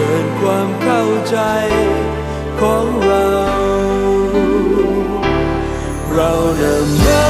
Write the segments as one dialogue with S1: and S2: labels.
S1: กินความเข้าใจของเรา เรานมัส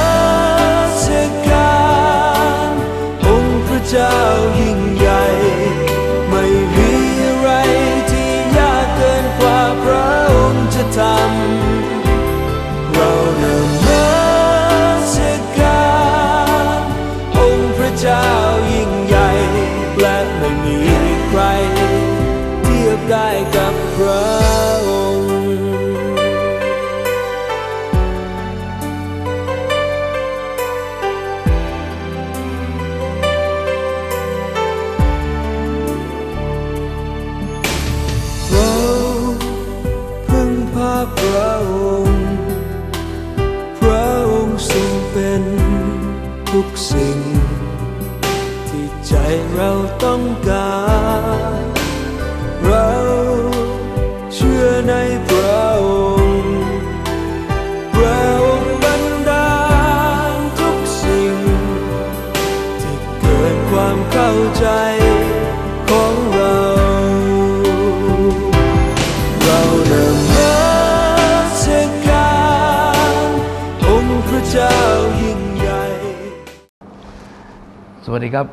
S1: สวัส
S2: ดีครับ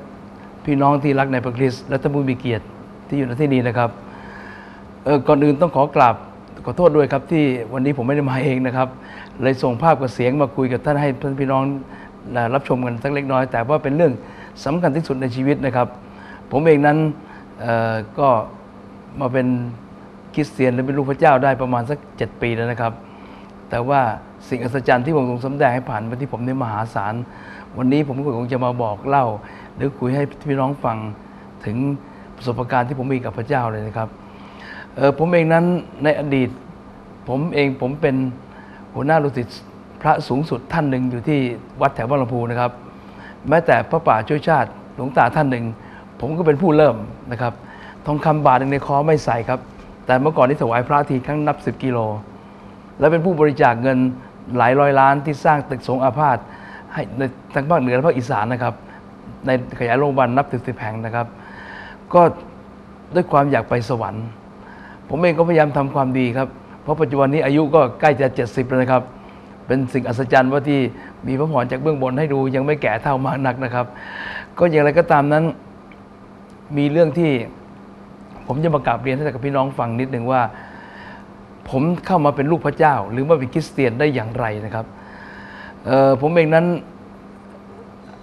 S2: พี่น้องที่รักในพระคริสต์และท่านผู้มีเกียรติที่อยู่ในที่นี้นะครับเออก่อนอื่นต้องขอกราบขอโทษด้วยครับที่วันนี้ผมไม่ได้มาเองนะครับ เลยส่งภาพกับเสียงมาคุยกับท่านให้ท่านพี่น้องรับชมกันสักเล็กน้อย แต่ว่าเป็นเรื่องสำคัญที่สุดในชีวิตนะครับ ผมเองนั้นก็มาเป็นคริสเตียนและเป็นลูกพระเจ้าได้ประมาณสักเจ็ดปีแล้วนะครับ แต่ว่าสิ่งอัศจรรย์ที่ผมทรงสำแดงให้ผ่านมาที่ผมในมหาศาล วันนี้ผมก็คงจะมาบอกเล่า หรือคุยให้พี่น้องฟังถึงประสบการณ์ที่ผมมีกับพระเจ้าเลยนะครับเออผมเองนั้นในอดีต ผมเองผมเป็นหัวหน้าลูกศิษย์พระสูงสุดท่านหนึ่งอยู่ที่วัดแถวบ้างลำพูนะครับ แม้แต่พระป่าช่วยชาติหลวงตาท่านหนึ่ง ผมก็เป็นผู้เริ่มนะครับ ทองคำบาทหนึ่งในคอไม่ใส่ครับ แต่เมื่อก่อนที่ถวายพระทีครั้งนับ 10 กิโล และเป็นผู้บริจาคเงินหลายร้อยล้านที่สร้างตึกสงอาพาธ ให้ในทั้งภาคเหนือและภาคอีสานนะครับ ในขยายโรงพยาบาลนับสิบสิบแห่งนะครับ ก็ด้วยความอยากไปสวรรค์ ผมเองก็พยายามทำความดีครับ เพราะปัจจุบันนี้อายุก็ใกล้จะ70แล้วนะครับ เป็นสิ่งอัศจรรย์ว่าที่มีพระพรจากเบื้องบนให้ดูยังไม่แก่เท่ามากนักนะครับ ก็อย่างไรก็ตามนั้นมีเรื่องที่ผมจะมากราบเรียนให้กับพี่น้องฟังนิดหนึ่งว่า ผมเข้ามาเป็นลูกพระเจ้า หรือว่าเป็นคริสเตียนได้อย่างไรนะครับ ผมเองนั้น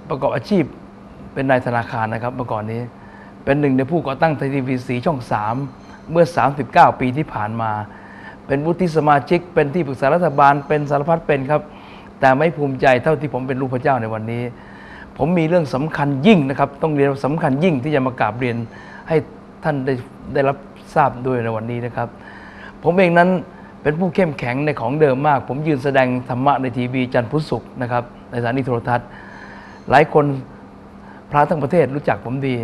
S2: ประกอบอาชีพเป็นนายธนาคารนะครับเมื่อก่อนนี้ เป็นหนึ่งในผู้ก่อตั้งไทยทีวีสีช่อง 3 เมื่อ 39 ปีที่ผ่านมา เป็นวุฒิสมาชิก เป็นที่ปรึกษารัฐบาล เป็นสารพัดเป็นครับ แต่ไม่ภูมิใจเท่าที่ผมเป็นลูกพระเจ้าในวันนี้ ผมมีเรื่องสำคัญยิ่งนะครับ ต้องเรียนว่าสำคัญยิ่งที่จะมากราบเรียนให้ท่านได้ได้รับทราบด้วยในวันนี้นะครับ ผมเองนั้น เป็นผู้เข้มแข็งในของเดิมมาก ผมยืนแสดงธรรมะในทีวีจันทร์พุธศุกร์นะครับในสถานีโทรทัศน์ หลายคนพระทั้งประเทศรู้จักผมดี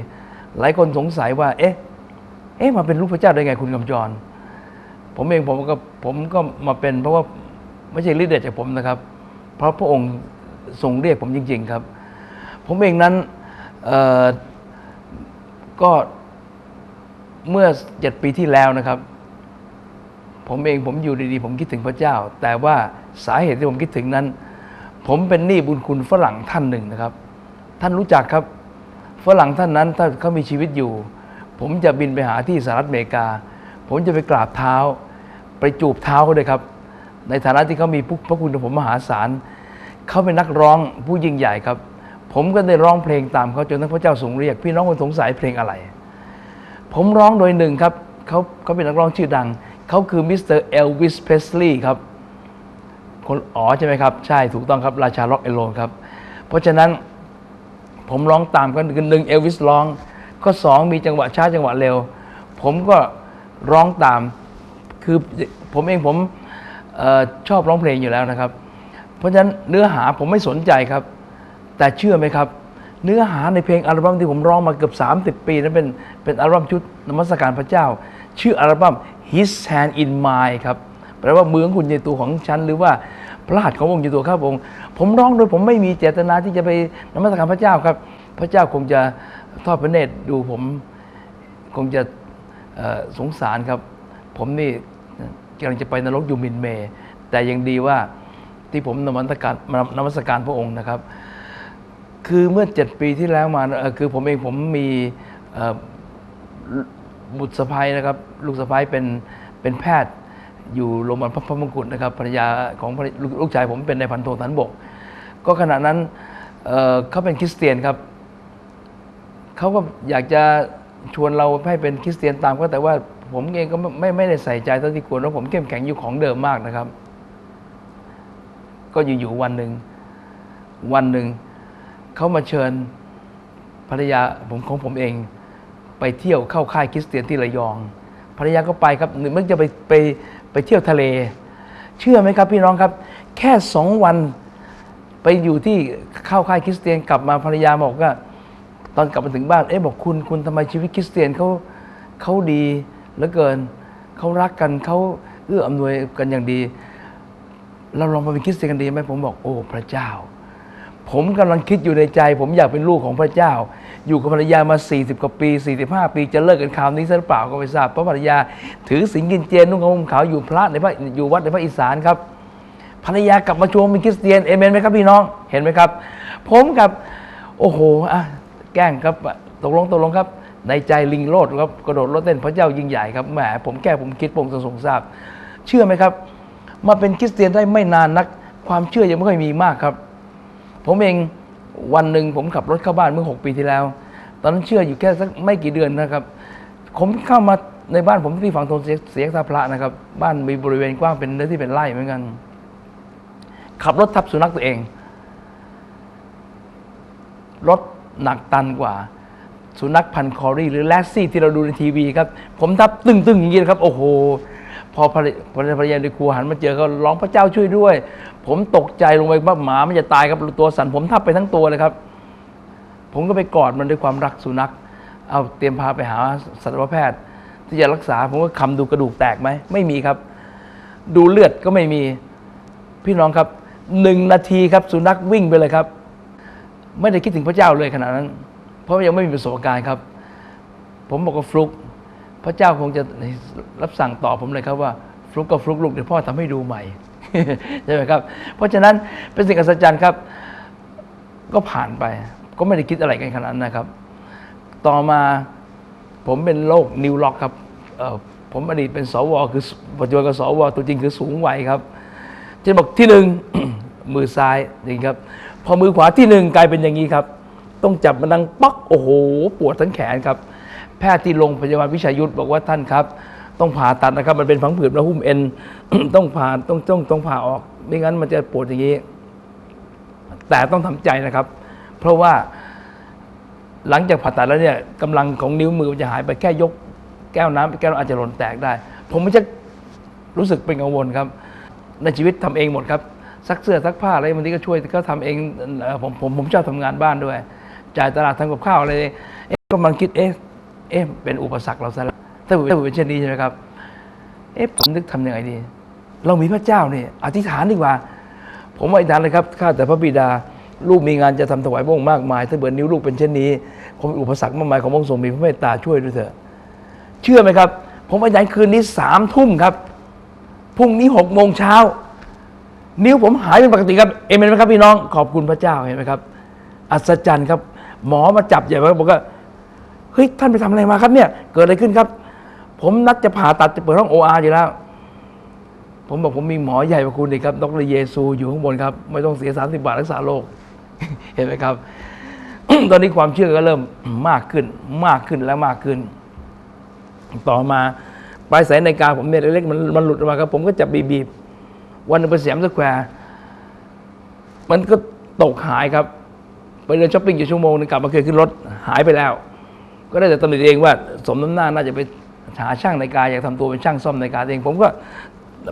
S2: หลายคนสงสัยว่า เอ๊ะ เอ๊ะมาเป็นลูกพระเจ้าได้ไงคุณกำจร ผมเองผมก็ผมก็มาเป็นเพราะว่าไม่ใช่ฤทธิ์เดชจากผมนะครับ เพราะพระองค์ทรงเรียกผมจริง ๆครับ ผมเองนั้นเออก็เมื่อเจ็ดปีที่แล้วนะครับ ผมเองผมอยู่ดีๆ ผมคิดถึงพระเจ้า แต่ว่าสาเหตุที่ผมคิดถึงนั้น ผมเป็นหนี้บุญคุณฝรั่งท่านหนึ่งนะครับ ท่านรู้จักครับฝรั่งท่านนั้นถ้าเขามีชีวิตอยู่ ผมจะบินไปหาที่สหรัฐอเมริกา ผมจะไปกราบเท้า ไปจูบเท้าเขาเลยครับ ในฐานะที่เขามีพระคุณต่อผมมหาศาลเขาเป็นนักร้องผู้ยิ่งใหญ่ครับ ผมก็ได้ร้องเพลงตามเขาจนทั้งพระเจ้าทรงเรียก พี่น้องคนสงสัยเพลงอะไร ผมร้องโดยหนึ่งครับเขาเขาเป็นนักร้องชื่อดัง เขาคือมิสเตอร์เอลวิสเพสลีย์ครับ คนอ๋อใช่ไหมครับ ใช่ถูกต้องครับ ราชาล็อกเอโลนครับ เพราะฉะนั้นผมร้องตามกันคือหนึ่งเอลวิสร้องข้อสองมีจังหวะช้าจังหวะเร็ว ผมก็ร้องตาม คือผมเองผมออชอบร้องเพลงอยู่แล้วนะครับ เพราะฉะนั้นเนื้อหาผมไม่สนใจครับ แต่เชื่อไหมครับ เนื้อหาในเพลงอัลบั้มที่ผมร้องมาเกือบ 30 ปีนั้นเป็นเป็นอัลบั้มชุดนมัสการพระเจ้า ชื่ออัลบั้ม His Hand in Mine ครับแปลว่ามือของคุณในตัวของฉันหรือว่าพระหัตถ์ขององค์อยู่ตัวข้าพระองค์ ผมร้องโดยผมไม่มีเจตนาที่จะไปนมัสการพระเจ้าครับ พระเจ้าคงจะทอดพระเนตรดูผมคงจะสงสารครับ ผมนี่กำลังจะไปนรกอยู่มินเม แต่ยังดีว่าที่ผมนมัสการนมัสการพระองค์นะครับ คือเมื่อเจ็ดปีที่แล้วมาคือผมเองผมมี บุตรสะพ้ายนะครับ ลูกสะพ้ายเป็นเป็นแพทย์อยู่โรงพยาบาลพระมงกุฎนะครับภรรยาของลูกลูกชายผมเป็นในายพันโทฐานบก ก็ขณะนั้นเเขาเป็นคริสเตียนครับเขาก็อยากจะชวนเราให้เป็นคริสเตียนตามก็แต่ว่าผมเองก็ไม่ไม่ไม่ได้ใส่ใจเท่าที่ควรเพราะผมเข้มแข็งอยู่ของเดิมมากนะครับ ก็อยู่ๆวันหนึ่งวันหนึ่งเขามาเชิญภรรยาผมของผมเอง ไปเที่ยวเข้าค่ายคริสเตียนที่ระยองภรรยาก็ไปครับหนึ่งมันจะไปไปไปเที่ยวทะเล เชื่อไหมครับพี่น้องครับ แค่สองวันไปอยู่ที่เข้าค่ายคริสเตียนกลับมาภรรยาบอกว่าตอนกลับมาถึงบ้านเอ๊ะบอกคุณคุณทำไมชีวิตคริสเตียนเขาเขาดีเหลือเกินเขารักกันเขาเอื้ออำนวยกันอย่างดี เราลองมาเป็นคริสเตียนกันดีไหมผมบอกโอ้พระเจ้า ผมกำลังคิดอยู่ในใจ ผมอยากเป็นลูกของพระเจ้า อยู่กับภรรยามา 40 กว่าปี 45 ปีจะเลิกกันคราวนี้ซะหรือเปล่าก็ไม่ทราบเพราะภรรยาถือสิงกินเจนนุ่งกระห่มขาวอยู่พระในพระอยู่วัดในพระอีสานครับ ภรรยากลับมาชวนเป็นคริสเตียนเอเมนไหมครับพี่น้องเห็นไหมครับ ผมกับโอ้โหอะแกล้งครับตกลงตกลงครับ ในใจลิงโลดครับกระโดดรถเต้นพระเจ้ายิ่งใหญ่ครับแหมผมแก้ผมคิดผมสงทราบ เชื่อไหมครับ มาเป็นคริสเตียนได้ไม่นานนัก ความเชื่อยังไม่ค่อยมีมากครับ ผมเอง วันหนึ่งผมขับรถเข้าบ้านเมื่อ 6 ปีที่แล้ว ตอนนั้นเชื่ออยู่แค่สักไม่กี่เดือนนะครับ ผมเข้ามาในบ้านผมที่ฝั่งทนเสียเสียงท่าพระนะครับ บ้านมีบริเวณกว้างเป็นเนื้อที่เป็นไร่เหมือนกัน ขับรถทับสุนัขตัวเอง รถหนักตันกว่า สุนัขพันคอรี่ หรือแลสซี่ที่เราดูในทีวีครับ ผมทับตึงๆอย่างนี้นะครับ โอ้โห พอภรรพอภรรยาในครัวหันมาเจอเขาร้องพระเจ้าช่วยด้วย ผมตกใจลงไปว่าหมามันจะตายครับตัวสั่นผมทับไปทั้งตัวเลยครับ ผมก็ไปกอดมันด้วยความรักสุนัข เอาเตรียมพาไปหาสัตวแพทย์ ที่จะรักษา ผมก็คำดูกระดูกแตกไหมไม่มีครับ ดูเลือดก็ไม่มี พี่น้องครับหนึ่งนาทีครับสุนัขวิ่งไปเลยครับ ไม่ได้คิดถึงพระเจ้าเลยขนาดนั้น เพราะยังไม่มีประสบการณ์ครับ ผมบอกว่าฟลุกพระเจ้าคงจะรับสั่งต่อผมเลยครับว่าฟลุกก็ฟลุกลูกเดี๋ยวพ่อทำให้ดูใหม่ ใช่ไหมครับ เพราะฉะนั้นเป็นสิ่งอัศจรรย์ครับ ก็ผ่านไป ก็ไม่ได้คิดอะไรกันขนาดนั้นนะครับ ต่อมาผมเป็นโรคนิวล็อกครับผมอดีตเป็นสวคือปัจจุบันก็สวตัวจริงคือสูงวัยครับจะบอกที่หนึ่งมือซ้ายนี่ครับ พอมือขวาที่หนึ่งกลายเป็นอย่างนี้ครับ ต้องจับมันดังป๊อกโอ้โห ปวดทั้งแขนครับ แพทย์ที่โรงพยาบาลวิชัยยุทธบอกว่าท่านครับ ต้องผ่าตัดนะครับ มันเป็นผังผืดและหุ้มเอ็นต้องผ่าต้องต้องต้องผ่าออกไม่งั้นมันจะปวดอย่างนี้ แต่ต้องทำใจนะครับ เพราะว่าหลังจากผ่าตัดแล้วเนี่ยกำลังของนิ้วมือมันจะหายไปแค่ยกแก้วน้ำแก้วน้ำอาจจะหล่นแตกได้ ผมไม่จะรู้สึกเป็นกังวลครับ ในชีวิตทำเองหมดครับซักเสื้อซักผ้าอะไรบางทีก็ช่วยก็ทำเองผมผมผมชอบทำงานบ้านด้วย จ่ายตลาดทำกับข้าวอะไรเอ๊ะก็มันคิดเอ๊ะเอ๊ะเป็นอุปสรรคเราซะแล้ว ถ้าถ้าเป็นเช่นนี้ใช่ไหมครับ เอ๊ะผมนึกทำยังไงดี เรามีพระเจ้านี่อธิษฐานดีกว่า ผมอธิษฐานเลยครับข้าแต่พระบิดาลูกมีงานจะทำถวายพระองค์มากมาย ถ้าเบิดนิ้วลูกเป็นเช่นนี้ ผมอุปสรรคมากมายของพระองค์ทรงมีพระเมตตาช่วยด้วยเถอะเชื่อไหมครับ ผมอธิษฐานคืนนี้สามทุ่มครับพรุ่งนี้หกโมงเช้านิ้วผมหายเป็นปกติครับเอเมนไหมครับพี่น้องขอบคุณพระเจ้าเห็นไหมครับ อัศจรรย์ครับ หมอมาจับใหญ่ไว้บอกว่าเฮ้ยท่านไปทำอะไรมาครับเนี่ย เกิดอะไรขึ้นครับ ผมนัดจะผ่าตัดจะเปิดห้องโออาร์อยู่แล้ว ผมบอกผมมีหมอใหญ่กว่าคุณอีกครับ ดรเยซูอยู่ข้างบนครับ ไม่ต้องเสีย30บาทรักษาโรค เห็นไหมครับ ตอนนี้ความเชื่อก็เริ่มมากขึ้น มากขึ้นและมากขึ้น ต่อมาปลายสายในกาผมเนี่ยเล็กๆมันมันหลุดออกมาครับ ผมก็จับบีบๆวันนึงไปเสียมสแควร์มันก็ตกหายครับ ไปเดินช้อปปิ้งอยู่ชั่วโมงนึงกลับมาเคยขึ้นรถหายไปแล้ว ก็ได้แต่ตำหนิเองว่า สมน้ำหน้าน่าจะไป หาช่างในกาอยากทำตัวเป็นช่างซ่อมในกาเอง ผมก็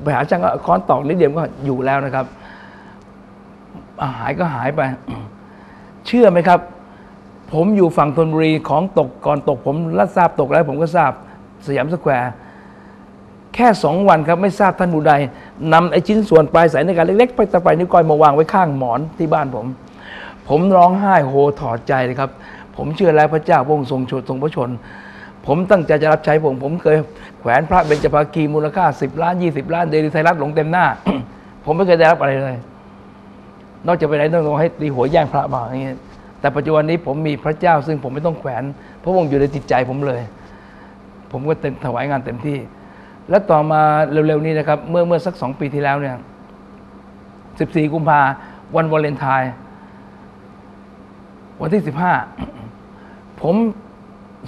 S2: ไปหาช่างก็ค้อนตอกนิดเดียวก็อยู่แล้วนะครับหายก็หายไป เชื่อไหมครับ ผมอยู่ฝั่งธนบุรีของตกก่อนตก ผมรับทราบตกแล้ว ผมก็ทราบสยามสแควร์แค่สองวันครับไม่ทราบท่านผู้ใดนำไอ้ชิ้นส่วนปลายสายในการเล็กๆไปตะไปนิ้วก้อยมาวางไว้ข้างหมอนที่บ้านผม ผมร้องไห้โฮถอดใจเลยครับ ผมเชื่อแล้วพระเจ้าพระองค์ทรงชนทรงพระชน ผมตั้งใจจะรับใช้ผมผมเคยแขวนพระเบญจภาคีมูลค่า 10 ล้าน 20 ล้านเดลิไทยรัฐหลงเต็มหน้า ผมไม่เคยได้รับอะไรเลย นอกจากไปไหนต้องให้ตีหัวแย่งพระมาอย่างเงี้ยแต่ปัจจุบันนี้ผมมีพระเจ้า ซึ่งผมไม่ต้องแขวนพระองค์อยู่ในจิตใจผมเลย ผมก็เต็มถวายงานเต็มที่ และต่อมาเร็วๆนี้นะครับ เมื่อเมื่อสักสองปีที่แล้วเนี่ย 14 กุมภาวันวาเลนไทน์วันที่ 15 ผม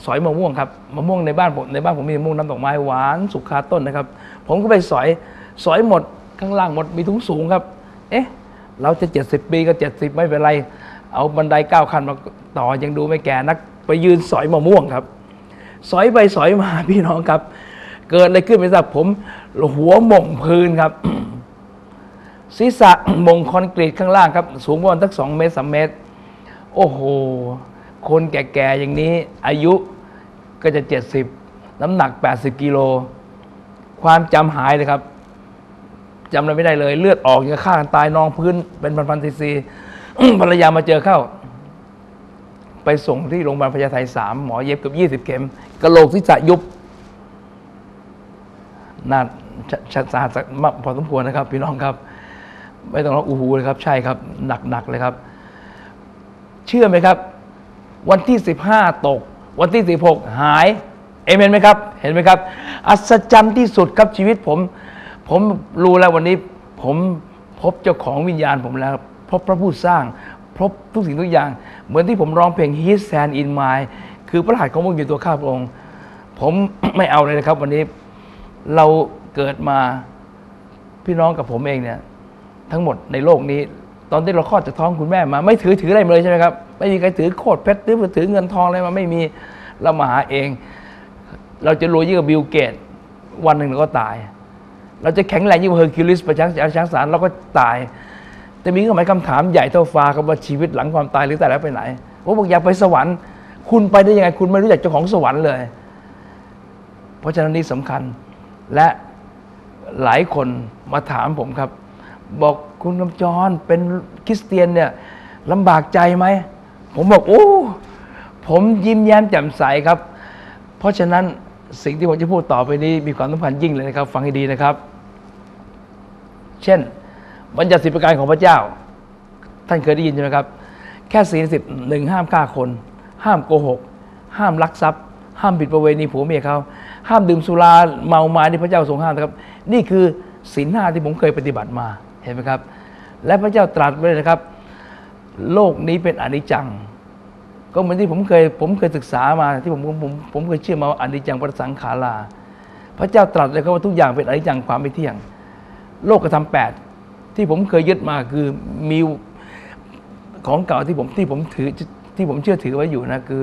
S2: สอยมะม่วงครับมะม่วงในบ้านผมในบ้านผมมีมะม่วงน้ำดอกไม้หวานสุกคาต้นนะครับ ผมก็ไปสอยสอยหมดข้างล่างหมดมีถุงสูงครับ เอ๊ะ เราจะ 70 ปีก็ 70 ไม่เป็นไร เอาบันไดเก้าขั้นมาต่อยังดูไม่แก่นัก ไปยืนสอยมะม่วงครับ สอยไปสอยมาพี่น้องครับ เกิดอะไรขึ้นไม่ทราบผมหัวหม่งพื้นครับศีรษะมงคอนกรีตข้างล่างครับ สูงประมาณสักสองเมตรสามเมตร โอ้โห คนแก่ๆอย่างนี้อายุก็จะเจ็ดสิบน้ำหนักแปดสิบกิโล ความจำหายเลยครับจำอะไรไม่ได้เลย เลือดออกอย่างฆ่ากันตายนองพื้นเป็นพันๆซีซีภรรยามาเจอเข้า ไปส่งที่โรงพยาบาลพญาไทสามหมอเย็บเกับยี่สิบเข็มกระโหลกศีรษะยุบน่าชชสาหัสมากพอสมควรนะครับ พี่น้องครับ ไม่ต้องร้องอู้หูเลยครับ ใช่ครับ หนักๆเลยครับ เชื่อไหมครับ วันที่ 15 ตก วันที่ 16 หายเอเมนไหมครับ เห็นไหมครับ อัศจรรย์ที่สุดครับชีวิตผม ผมรู้แล้ววันนี้ ผมพบเจ้าของวิญญาณผมแล้ว พบพระผู้สร้างพบทุกสิ่งทุกอย่าง เหมือนที่ผมร้องเพลง His Hand in My คือพระหัตถ์ของพระองค์อยู่ตัวข้าพระองค์ ผมไม่เอาเลยนะครับ วันนี้เราเกิดมาพี่น้องกับผมเองเนี่ย ทั้งหมดในโลกนี้ ตอนที่เราคลอดจากท้องคุณแม่มา ไม่ถือถืออะไรมาเลยใช่ไหมครับ ไม่มีใครถือโคตรเพชรหรือถือเงินทองอะไรมาไม่มีเรามาหาเอง เราจะรวยยิ่งกว่าบิลเกต วันหนึ่งเราก็ตาย เราจะแข็งแรงยิ่งกว่าเฮอร์คิวลิสประชังช้างสารเราก็ตาย แต่มีก็หมายคำถามใหญ่เท่าฟ้าครับว่าชีวิตหลังความตายหรือแต่แล้วไปไหนผมบอกอยากไปสวรรค์ คุณไปได้ยังไง คุณไม่รู้จักเจ้าของสวรรค์เลย เพราะฉะนั้นนี่สำคัญและหลายคนมาถามผมครับ บอก คุณกำจรเป็นคริสเตียนเนี่ยลำบากใจไหม ผมบอกโอ้ ผมยิ้มแย้มแจ่มใสครับ เพราะฉะนั้นสิ่งที่ผมจะพูดต่อไปนี้มีความสำคัญยิ่งเลยนะครับ ฟังให้ดีนะครับ เช่น บัญญัติสิบประการของพระเจ้า ท่านเคยได้ยินใช่ไหมครับ แค่สี่สิบหนึ่งห้ามฆ่าคน ห้ามโกหก ห้ามลักทรัพย์ ห้ามผิดประเวณีผัวเมียเขาห้ามดื่มสุราเมาไมาที่พระเจ้าทรงห้ามนะครับ นี่คือศีลห้าที่ผมเคยปฏิบัติมา เห็นไหมครับ และพระเจ้าตรัสไว้เลยนะครับ โลกนี้เป็นอนิจจัง ก็เหมือนที่ผมเคยผมเคยศึกษามาที่ผมผมผมเคยเชื่อมาว่าอนิจจังประสังขาราพระเจ้าตรัสเลยครับว่าทุกอย่างเป็นอนิจจังความไม่เที่ยง โลกกระทำแปดที่ผมเคยยึดมาคือมีของเก่าที่ผมที่ผมถือที่ผมเชื่อถือไว้อยู่นะคือ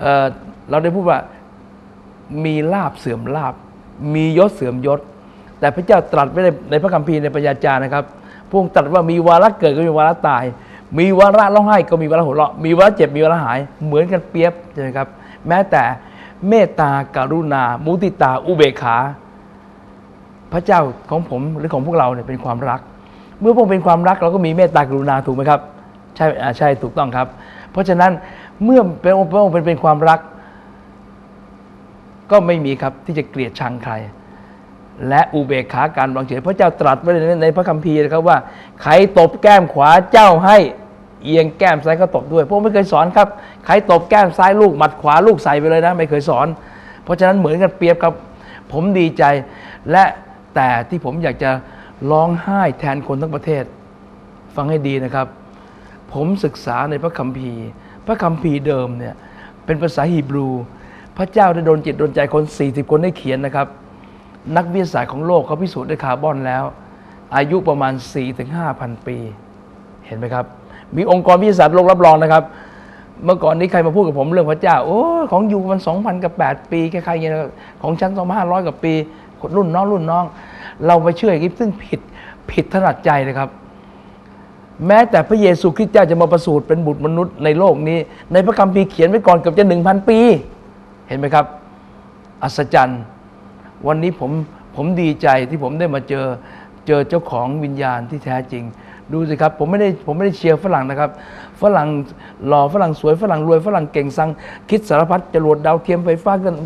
S2: เอเราได้พูดว่ามีลาบเสื่อมลาบ มียศเสื่อมยศ แต่พระเจ้าตรัสไว้ในในพระคัมภีร์ในปัญญาจารย์นะครับพระองค์ตรัสว่ามีวาระเกิดก็มีวาระตาย มีวาระร้องไห้ก็มีวาระหัวเราะ มีวาระเจ็บมีวาระหาย เหมือนกันเปรียบใช่ไหมครับ แม้แต่เมตตาการุณา มุติตา อุเบกขา พระเจ้าของผมหรือของพวกเราเนี่ยเป็นความรัก เมื่อพวกเป็นความรักเราก็มีเมตตากรุณาถูกไหมครับ ใช่ใช่ถูกต้องครับ เพราะฉะนั้นเมื่อเป็นองค์เป็นความรัก ก็ไม่มีครับที่จะเกลียดชังใคร และอุเบกขาการวางเฉยพระเจ้าตรัสไว้ในในพระคัมภีร์นะครับว่าใครตบแก้มขวาเจ้าให้เอียงแก้มซ้ายก็ตบด้วยพวกไม่เคยสอนครับใครตบแก้มซ้ายลูกหมัดขวาลูกใส่ไปเลยนะ ไม่เคยสอน เพราะฉะนั้นเหมือนกันเปรียบครับผมดีใจ และแต่ที่ผมอยากจะร้องไห้แทนคนทั้งประเทศ ฟังให้ดีนะครับ ผมศึกษาในพระคัมภีร์ พระคัมภีร์เดิมเนี่ยเป็นภาษาฮีบรู พระเจ้าได้โดนจิตโดนใจคน 40 คนได้เขียนนะครับ นักวิทยาศาสตร์ของโลกเขาพิสูจน์ด้วยคาร์บอนแล้ว อายุประมาณ 4-5,000 ปี เห็นไหมครับ มีองค์กรวิทยาศาสตร์โลกรับรองนะครับ เมื่อก่อนนี้ใครมาพูดกับผมเรื่องพระเจ้า โอ้ของอยู่มัน2,000กับ8ปีแค่ใครเงี้ยนะของฉัน2,500กับปีรุ่นน้องรุ่นน้อง เราไปเชื่ออย่างนี้ซึ่งผิดผิดถนัดใจเลยครับ แม้แต่พระเยซูคริสต์เจ้าจะมาประสูติเป็นบุตรมนุษย์ในโลกนี้ ในพระคัมภีร์เขียนไว้ก่อนเกือบจะหนึ่งพันปี เห็นไหมครับ อัศจรรย์ วันนี้ผมผมดีใจที่ผมได้มาเจอเจอเจ้าของวิญญาณที่แท้จริง ดูสิครับ ผมไม่ได้ผมไม่ได้เชียร์ฝรั่งนะครับ ฝรั่งหล่อฝรั่งสวยฝรั่งรวยฝรั่งเก่งสัง คิดสารพัดจรวดดาวเทียมไฟฟ้าเครื่อง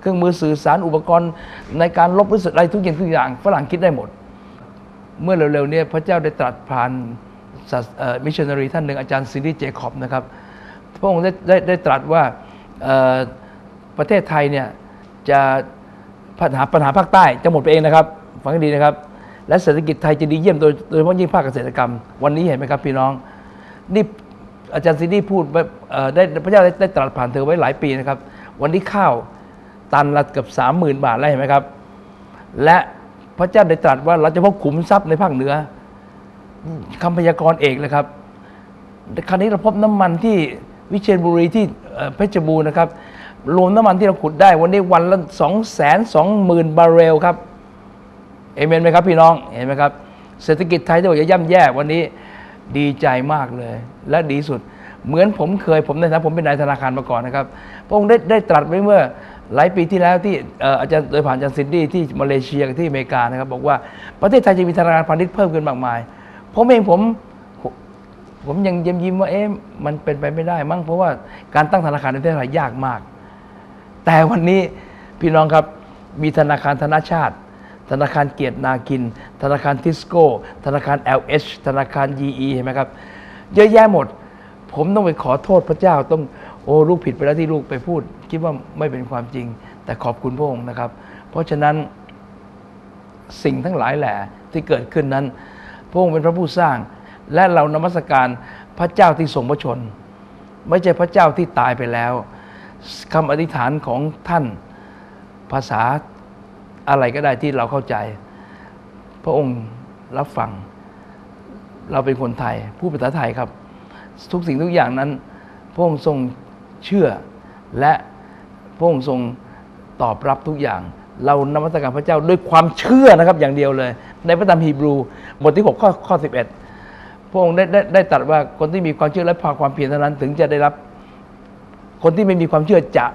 S2: เครื่องมือสื่อสารอุปกรณ์ในการลบหรืออะไรทุกอย่างทุกอย่าง ฝรั่งคิดได้หมด เมื่อเร็วๆเนี้พระเจ้าได้ตรัสผ่านมิชชันนารีท่านหนึ่งอาจารย์ซินดี้เจคอบนะครับพระองค์ได้ได้ได้ตรัสว่าประเทศไทยเนี่ยจะ ปัญหาปัญหาภาคใต้จะหมดไปเองนะครับฟังให้ดีนะครับ และเศรษฐกิจไทยจะดีเยี่ยมโดยโดยเฉพาะยิ่งภาคเกษตรกรรม วันนี้เห็นไหมครับพี่น้อง นี่อาจารย์ซินดี้พูดไว้เอ่อได้พระเจ้าได้ได้ตรัสผ่านเธอไว้หลายปีนะครับ วันนี้ข้าวตันละเกือบสามหมื่นบาทแล้วเห็นไหมครับ และพระเจ้าได้ตรัสว่าเราจะพบขุมทรัพย์ในภาคเหนือคำพยากรณ์เอกเลยครับ คราวนี้เราพบน้ำมันที่วิเชียรบุรีที่เพชรบูรณ์นะครับ รวมน้ำมันที่เราขุดได้วันนี้วันละสองแสนสองหมื่นบาร์เรลครับเอเมนไหมครับพี่น้องเห็นไหมครับ เศรษฐกิจไทยที่บอกจะย่ำแย่วันนี้ดีใจมากเลย และดีสุด เหมือนผมเคยผมในฐานะผมเป็นนายธนาคารมาก่อนนะครับ พระองค์ได้ได้ตรัสไว้เมื่อหลายปีที่แล้วที่อาจารย์โดยผ่านอาจารย์ซินดี้ที่มาเลเซียที่อเมริกานะครับ บอกว่าประเทศไทยจะมีธนาคารพาณิชย์เพิ่มขึ้นมากมาย ผมเองผมผมยังยิ้มยิ้มว่าเอ๊ะมันเป็นไปไม่ได้มั้งเพราะว่าการตั้งธนาคารในประเทศไทยยากมาก แต่วันนี้พี่น้องครับมีธนาคารธนาชาติ ธนาคารเกียรตินากิน ธนาคารทิสโก้ ธนาคาร LH ธนาคาร GE เห็นไหมครับ เยอะแยะหมด ผมต้องไปขอโทษพระเจ้าต้องโอ้ลูกผิดไปแล้วที่ลูกไปพูด คิดว่าไม่เป็นความจริง แต่ขอบคุณพระองค์นะครับ เพราะฉะนั้นสิ่งทั้งหลายแหละที่เกิดขึ้นนั้น พระองค์เป็นพระผู้สร้าง และเรานมัสการพระเจ้าที่ทรงพระชน ไม่ใช่พระเจ้าที่ตายไปแล้ว คำอธิษฐานของท่านภาษาอะไรก็ได้ที่เราเข้าใจ พระองค์รับฟัง เราเป็นคนไทย ผู้ภาษาไทยครับ ทุกสิ่งทุกอย่างนั้น พระองค์ทรงเชื่อ และพระองค์ทรงตอบรับทุกอย่าง เรานมัสการพระเจ้าด้วยความเชื่อนะครับอย่างเดียวเลย ในพระธรรมฮีบรูบทที่6ข้อข้อ 11 พระองค์ได้ได้ได้ตรัสว่าคนที่มีความเชื่อและพาความเพียรเท่านั้นถึงจะได้รับ คนที่ไม่มีความเชื่อจะ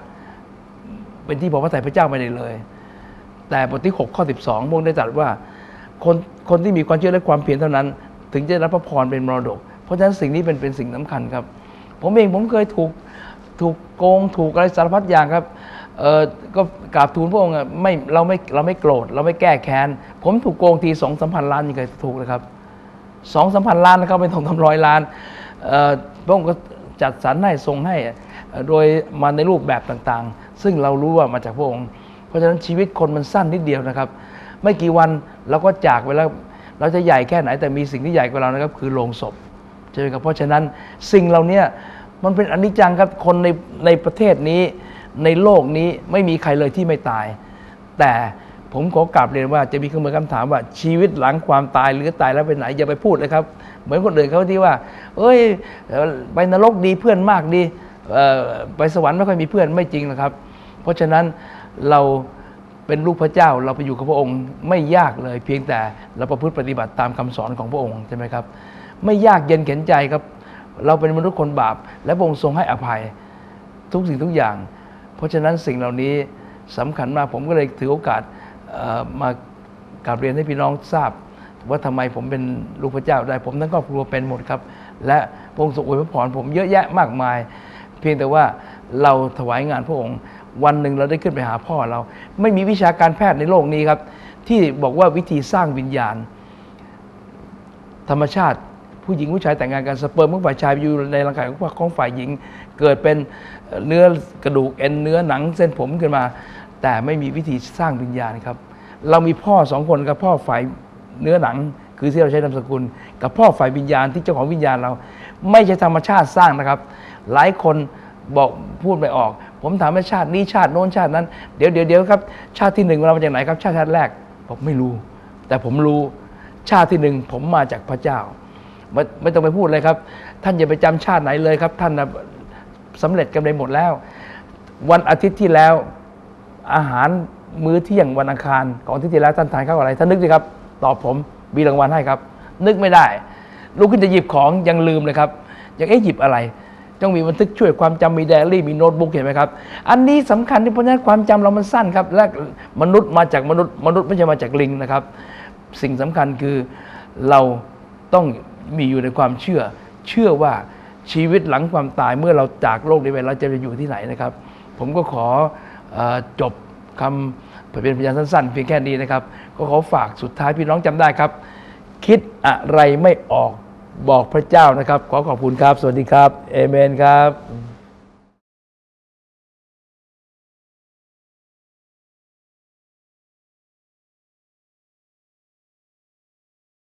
S2: เป็นที่พอพระทัยพระเจ้าไม่ได้เลย แต่บทที่ 6 ข้อ 12พระองค์ได้ตรัสว่าคนคนที่มีความเชื่อและความเพียรเท่านั้น ถึงจะรับพระพรเป็นมรดก เพราะฉะนั้นสิ่งนี้เป็นเป็นสิ่งสำคัญครับ ผมเองผมเคยถูกถูกโกงถูกอะไรสารพัดอย่างครับเออก็กราบทูลพระองค์อะไม่เราไม่เราไม่โกรธเราไม่แก้แค้น ผมถูกโกงทีสองสามพันล้านยังเคยถูกเลยครับสองสามพันล้านนะครับไม่ต้องทำร้อยล้านเออพระองค์ก็จัดสรรให้ทรงให้ โดยมาในรูปแบบต่างๆ ซึ่งเรารู้ว่ามาจากพระองค์ เพราะฉะนั้นชีวิตคนมันสั้นนิดเดียวนะครับ ไม่กี่วันเราก็จากไปแล้วเราจะใหญ่แค่ไหนแต่มีสิ่งที่ใหญ่กว่าเรานะครับคือโลงศพใช่ไหมครับเพราะฉะนั้นสิ่งเหล่านี้มันเป็นอนิจจังครับคนในในประเทศนี้ในโลกนี้ไม่มีใครเลยที่ไม่ตาย แต่ผมขอกลับเรียนว่าจะมีเครื่องหมาคำถามว่าชีวิตหลังความตายหรือตายแล้วไปไหนอย่าไปพูดเลยครับ เหมือนคนอื่นเขาที่ว่า เอ้ย ไปนรกดีเพื่อนมากดี ไปสวรรค์ไม่ค่อยมีเพื่อนไม่จริงนะครับ เพราะฉะนั้นเราเป็นลูกพระเจ้าเราไปอยู่กับพระองค์ไม่ยากเลย เพียงแต่เราประพฤติปฏิบัติตามคำสอนของพระองค์ใช่ไหมครับ ไม่ยากเย็นเข็นใจครับ เราเป็นมนุษย์คนบาป และพระองค์ทรงให้อภัยทุกสิ่งทุกอย่าง เพราะฉะนั้นสิ่งเหล่านี้สำคัญมากผมก็เลยถือโอกาสมากราบเรียนให้พี่น้องทราบ ว่าทำไมผมเป็นลูกพระเจ้าได้ผมทั้งครอบครัวเป็นหมดครับ และพระองค์ทรงอวยพระพรผมเยอะแยะมากมาย เพียงแต่ว่าเราถวายงานพระองค์ วันหนึ่งเราได้ขึ้นไปหาพ่อเรา ไม่มีวิชาการแพทย์ในโลกนี้ครับ ที่บอกว่าวิธีสร้างวิญญาณ ธรรมชาติผู้หญิงผู้ชายแต่งงานกันสเปิร์มของฝ่ายชายอยู่ในร่างกายของของฝ่ายหญิง เกิดเป็นเอ่อเนื้อกระดูกเอ็นเนื้อหนังเส้นผมขึ้นมา แต่ไม่มีวิธีสร้างวิญญาณครับ เรามีพ่อสองคนกับพ่อฝ่ายเนื้อหนังคือที่เราใช้นามสกุล กับพ่อฝ่ายวิญญาณที่เจ้าของวิญญาณเรา ไม่ใช่ธรรมชาติสร้างนะครับ หลายคนบอกพูดไม่ออก ผมถามว่าชาตินี้ชาติโน้นชาตินั้น เดี๋ยวเดี๋ยวเดี๋ยวครับ ชาติที่หนึ่งเรามาจากไหนครับ ชาติชาติแรกผมไม่รู้ แต่ผมรู้ชาติที่หนึ่งผมมาจากพระเจ้า ไม่ไม่ต้องไปพูดเลยครับ ท่านอย่าไปจำชาติไหนเลยครับ ท่านน่ะสำเร็จกันไปหมดแล้ว วันอาทิตย์ที่แล้วอาหารมื้อเที่ยงวันอังคารของอาทิตย์ที่แล้วท่านทานข้าวอะไรท่านนึกสิครับ ตอบผมมีรางวัลให้ครับ นึกไม่ได้ลุกขึ้นจะหยิบของยังลืมเลยครับยังเอ๊ะหยิบอะไร ต้องมีบันทึกช่วยความจำมีไดอารี่มีโน้ตบุ๊กเห็นไหมครับ อันนี้สำคัญที่เพราะฉะนั้นความจำเรามันสั้นครับ และมนุษย์มาจากมนุษย์มนุษย์ไม่ใช่มาจากลิงนะครับ สิ่งสำคัญคือเราต้องมีอยู่ในความเชื่อ เชื่อว่าชีวิตหลังความตายเมื่อเราจากโลกนี้ไปเราจะไปอยู่ที่ไหนนะครับ ผมก็ขอออจบคำเป็นพยานสั้นๆ เพียงแค่นี้นะครับ ก็ขอฝากสุดท้ายพี่น้องจำได้ครับ คิดอะไรไม่ออก บอกพระเจ้านะครับ ขอขอบคุณครับ สวัสดีครับ เอเมนครับ